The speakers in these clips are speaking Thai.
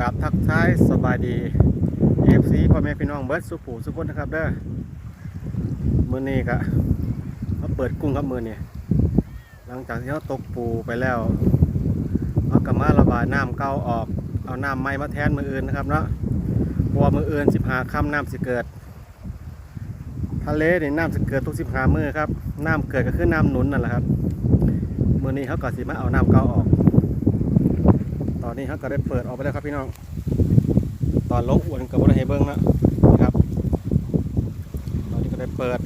กับทักทายสบายดีเอฟซีพ่อแม่พี่น้องเบิร์ดสุผูสุพนนะครับเด้อมือนี้ก็มาเปิดกุ้งครับมือนี้หลังจากที่เขาตกปูไปแล้วเอากลับมาระบายน้ำเก่าออกเอาน้ำใหม่มาแทนมืออื่นนะครับเนาะเพวมืออื่นสิบหาค่ำน้ำสิเกิด ทะเลนี่น้ำสิเกิดทุกสิบหามือครับน้ำเกิดก็คือน้ำหนุนนั่นแหละครับมือนี้เขาก็สิมาเอาน้ำเก่าออก อนนี้เขาก็ได้เปิดออกไปแล้วครับพี่น้อง ตอนลงอวนกับบริเฮเบิ้งนะนะครับ ตอนนี้ก็ได้เปิด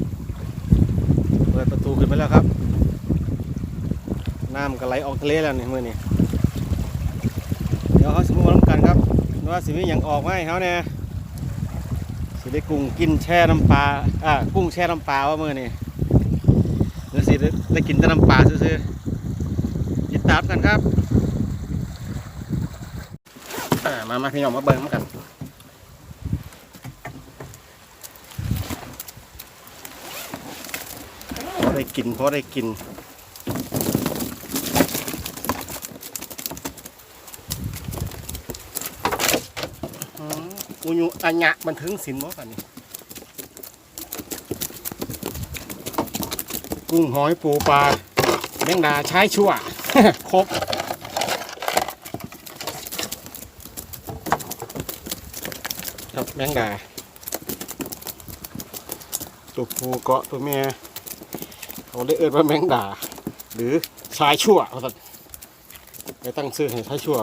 เปิดประตูขึ้นไปแล้วครับ น้ำก็ไหลออกทะเลแล้วนี่มือนี่เดี๋ยวเขาสมมติว่ากันครับว่าสิมีอย่างออกมาให้เขาเนี่ยสิได้กุ้งกินแช่น้ำปลา อ่า กุ้งแช่น้ำปลาว่ามือนี่หรือสิได้กินแต่น้ำปลาซื่อๆติดตามกันครับ อ่ามามาพี่น้องมาเบิ่งมากันพอได้กินพอได้กินอุยุอัญญะมันถึงสินบ่กันนี่กุ้งหอยปูปลาแมงดาใช้ชั่วครบ ครับแมงดาตัวผู้เกาะตัวเมียเขาได้เอิ้นว่าแมงดา หรือชายชั่วเขาสั่นไปตั้งชื่อให้ชายชั่ว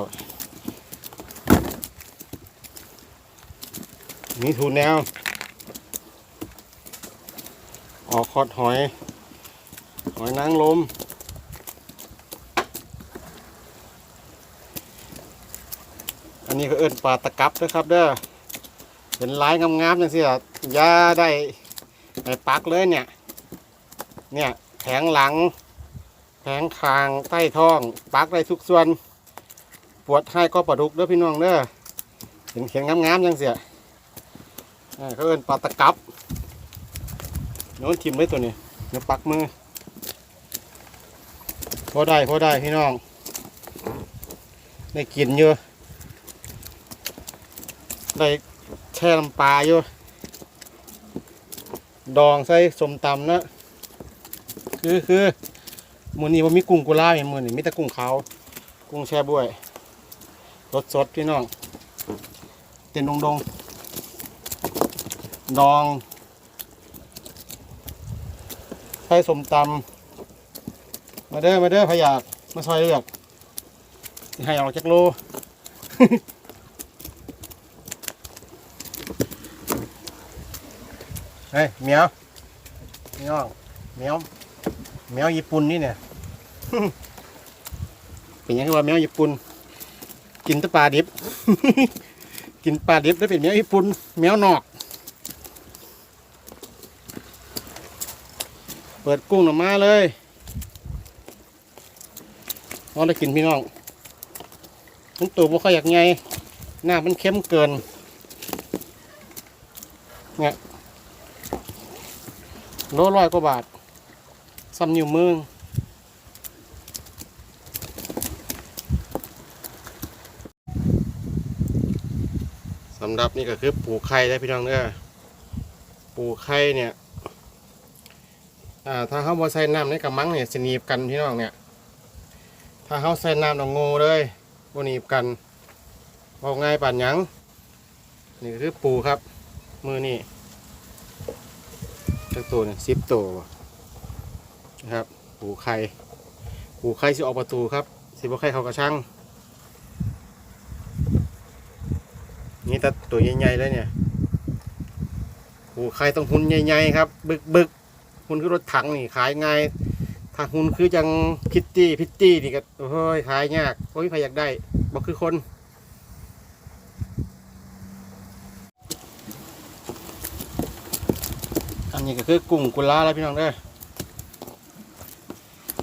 นี่ทูแนว ออกคอดหอย หอยนางรมอันนี้ก็เอิ้นปลาตะกับนะครับเด้อ เป็นลายงามๆจังสิอะอย่าได้ไปปักเลยเนี่ย เนี่ยแผงหลัง แผงคางใต้ท้อง ปักได้ทุกส่วน ปวดให้ก็ปลาดุกเด้อพี่น้องเด้อเห็นเขียนงามๆจังเสียอ่าเขาเอินปลาตะกับโน้นทิมเลยตัวนี้เดี๋ยวปักมือพอได้พอได้พี่น้อง ได้กินเยอะได้ แช่น้ำปลาอยู่ ดองใส่สมตำนะ คือคือมือนี้ว่ามีกุ้งกุลาเห็นมือนี่มีแต่กุ้งขาวกุ้งแช่บวยสสดพี่น้องเต็นดงดงๆดองใส่สมตำมาเด้อมาเด้อพยากมาซอยเลือกให้ออกจากโล เฮ้ยเหมียวพี่น้องเหมียวเหมียวญี่ปุ่นนี่เนี่ย เป็นยังไงว่าแมวญี่ปุ่น กินแตะปลาดิบ กินปลาดิบแล้วเป็นแมวญี่ปุ่นแมวนอก เปิดกุ้งออกมาเลยเอาได้กินพี่น้องมันตัวบ่ค่อยอยากไงหน้ามันเข้มเกินเนี่ย โลร้อยกว่าบาทซ้ำนิ้วมือสำหรับนี่ก็คือปูไข่ได้พี่น้องเด้อปูไข่เนี่ยอ่าถ้าเขาบ่ใส่น้ำในกระมังเนี่ยสนีบกันพี่น้องเนี่ย ถ้าเขาใส่น้ำดองงูเลยบนีบกันบอกง่ายป่านยังนี่คือปูครับ มือนี่ จักตัวเนี่ยสิบตัวนะครับปูไข่ปูไข่สิออกประตูครับ สิบ่ไข่เขากระชังนี่แต่ตัวใหญ่ๆเลยเนี่ยปูไข่ต้องหุ่นใหญ่ๆครับบึกบึกหุ่นคือรถถังนี่ขายง่ายถ้าหุ่นคือจังพิตตี้พิตตี้นี่ก็โอ้ยขายยากโอ้ยใครอยากได้บอกคือคน อันนี้ก็คือกุ้งกุลาแล้วพี่น้องเด้อ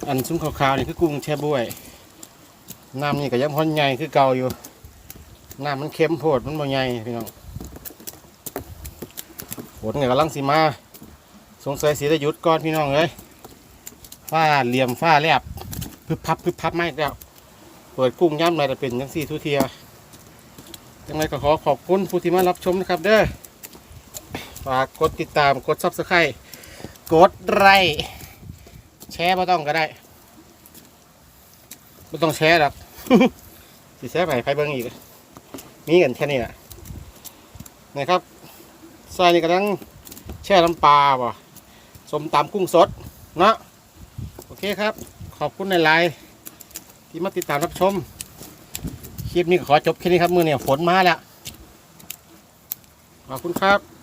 อันซุ้มขาวๆนี่คือกุ้งแช่บวยน้ำนี่ก็ยังพ้นใหญ่คือเก่าอยู่น้ำมันเค็มโพดมันบ่ใหญ่พี่น้องฝนเนี่ยกำลังสีมา สงสัยสีได้หยุดก่อนพี่น้องเลยฟ้าเหลี่ยมฟ้าแลบพึบพับพึบพับไม่แล้วเปิดกุ้งย่ำอะไรแต่เป็นยังสี่ทุเทียยังไงก็ขอขอบคุณผู้ที่มารับชมนะครับเด้อ ฝากกดติดตามกดซับสไครต์กดไลค์แชร์ไม่ต้องก็ได้ไม่ต้องแชร์หรอก สิแชร์ไปใครเบิ่งอีก มีกันแค่นี้แหละนะครับซอยนี่กำลังแช่น้ำปลาบ่สมตำกุ้งสดเนาะโอเคครับ ขอบคุณในไลน์ที่มาติดตามรับชม คลิปนี้ขอจบแค่นี้ครับ มือเนี่ยฝนมาแล้ว ขอบคุณครับ